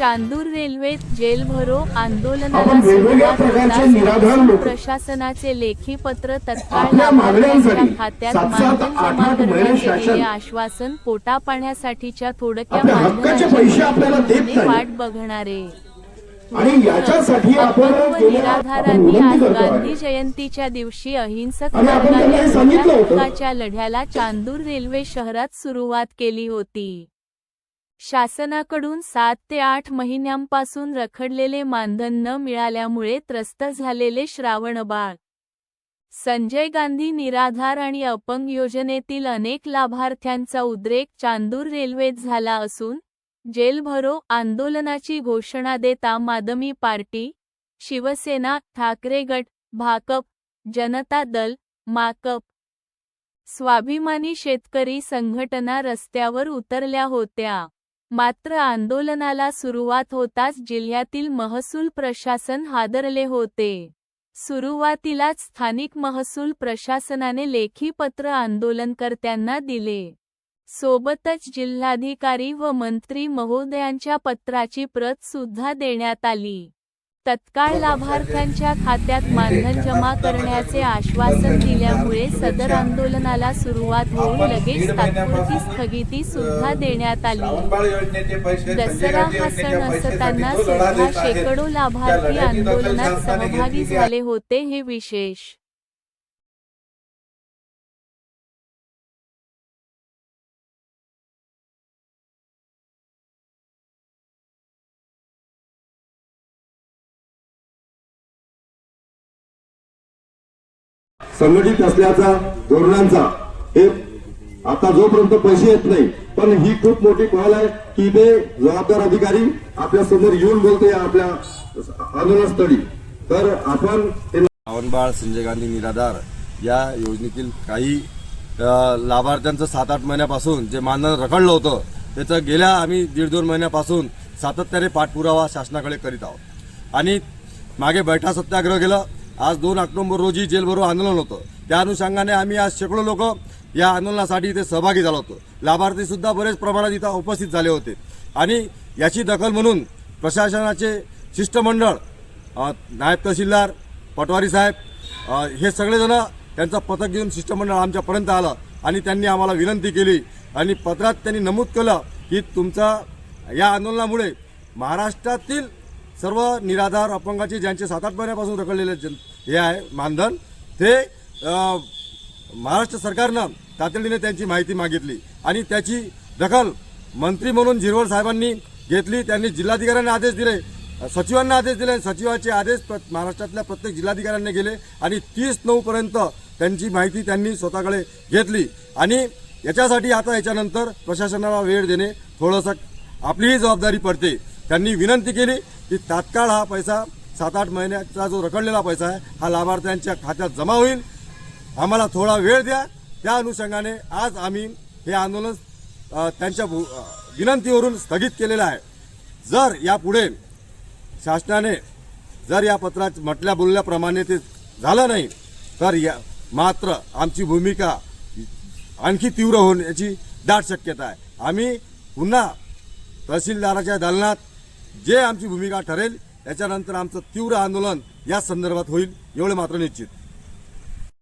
Chandur railway gel भरो आंदोलनाला सुरुवात प्रशासनाचे लेखी पत्र तत्काळ खात्यात करण्यात शासन येलेले आश्वासन पोटा पाण्यासाठीच्या थोडक्या नाही. वाट बघणारे आणि याच्यासाठी आपण निराधारांनी आज. गांधी जयंतीच्या दिवशी अहिंसक मार्गाने लढ्याला चांदूर रेल्वे शहरात सुरुवात केली होती शासनाकडून सात ते आठ महिन्यांपासून रखडलेले मानधन न मिळाल्यामुळे त्रस्त झालेले श्रावणबाळ संजय गांधी निराधार आणि अपंग योजनेतील अनेक लाभार्थ्यांचा उद्रेक चांदूर रेल्वेत झाला असून जेलभरो आंदोलनाची घोषणा देता मादमी पार्टी शिवसेना ठाकरे गट भाकप जनता दल माकप. स्वाभिमानी शेतकरी संघटना रस्त्यावर उतरल्या होत्या. मात्र आंदोलनाला सुरुवात होताच जिल्ह्यातील महसूल प्रशासन हादरले होते. सुरुवातीलाच स्थानिक महसूल प्रशासनाने लेखी पत्र आंदोलनकर्त्यांना दिले. सोबतच जिल्हाधिकारी व मंत्री महोदयांच्या पत्राची प्रत सुद्धा देण्यात आली. तत्काळ लाभार्थ्यांच्या खात्यात मानधन जमा करण्याचे आश्वासन दिल्यामुळे सदर आंदोलनाला सुरुवात होऊन लगेच तात्पुरती स्थगिती सुद्धा देण्यात आली. दसरा हा सण असताना सुद्धा शेकडो लाभार्थी आंदोलनात सहभागी झाले होते हे विशेष. संघटित असल्याचा धोरणांचा. हे आता जोपर्यंत पैसे येत नाही पण ही खूप मोठी कॉल आहे की ते जबाबदार अधिकारी आपल्यासमोर येऊन बोलते आपल्या आंदोलनस्थळी. तर आपण श्रावणबाळ संजय गांधी निराधार या योजनेतील काही लाभार्थ्यांचं सात आठ महिन्यापासून जे मानधन रखडलं होतं त्याचं गेल्या आम्ही दीड दोन महिन्यापासून सातत्याने पाठपुरावा शासनाकडे करीत आहोत. आणि मागे बैठा सत्याग्रह गेलं आज दोन ऑक्टोबर रोजी जेलभरो आंदोलन होतं. त्या अनुषंगाने आम्ही आज शेकडो लोक या आंदोलनासाठी इथे सहभागी झालो होतो. लाभार्थीसुद्धा बरेच प्रमाणात इथं उपस्थित झाले होते. आणि याची दखल म्हणून प्रशासनाचे शिष्टमंडळ नायब तहसीलदार पटवारी साहेब हे सगळेजण त्यांचं पथक घेऊन शिष्टमंडळ आमच्यापर्यंत आलं आणि त्यांनी आम्हाला विनंती केली आणि पत्रात त्यांनी नमूद केलं की तुमचा या आंदोलनामुळे महाराष्ट्रातील सर्व निराधार अपंगाचे ज्यांचे सात आठ महिन्यापासून रखडलेले जन हे आहे मानधन. ते महाराष्ट्र सरकारनं तातडीने त्यांची माहिती मागितली आणि त्याची दखल मंत्री म्हणून झिरवळ साहेबांनी घेतली. त्यांनी जिल्हाधिकाऱ्यांना आदेश दिले सचिवांना आदेश दिले सचिवाचे आदेश प्र- महाराष्ट्रातल्या प्रत्येक जिल्हाधिकाऱ्यांनी गेले आणि तीस नऊपर्यंत त्यांची माहिती त्यांनी स्वतःकडे घेतली. आणि याच्यासाठी आता याच्यानंतर प्रशासनाला वेळ देणे थोडंसं आपलीही जबाबदारी पडते. त्यांनी विनंती केली की तात्काळ हा पैसा सात आठ महिन्याचा जो रखडलेला पैसा आहे हा लाभार्थ्यांच्या खात्यात जमा होईल. आम्हाला थोडा वेळ द्या. त्या अनुषंगाने आज आम्ही हे आंदोलन त्यांच्या भू- विनंतीवरून स्थगित केलेलं आहे. जर यापुढे शासनाने जर या पत्रात म्हटल्या बोलल्याप्रमाणे ते झालं नाही तर या मात्र आमची भूमिका आणखी तीव्र होण्याची दाट शक्यता आहे. आम्ही पुन्हा तहसीलदाराच्या दालनात जे आमची भूमिका ठरेल याच्यानंतर आमचं तीव्र आंदोलन या संदर्भात होईल एवढं मात्र निश्चित.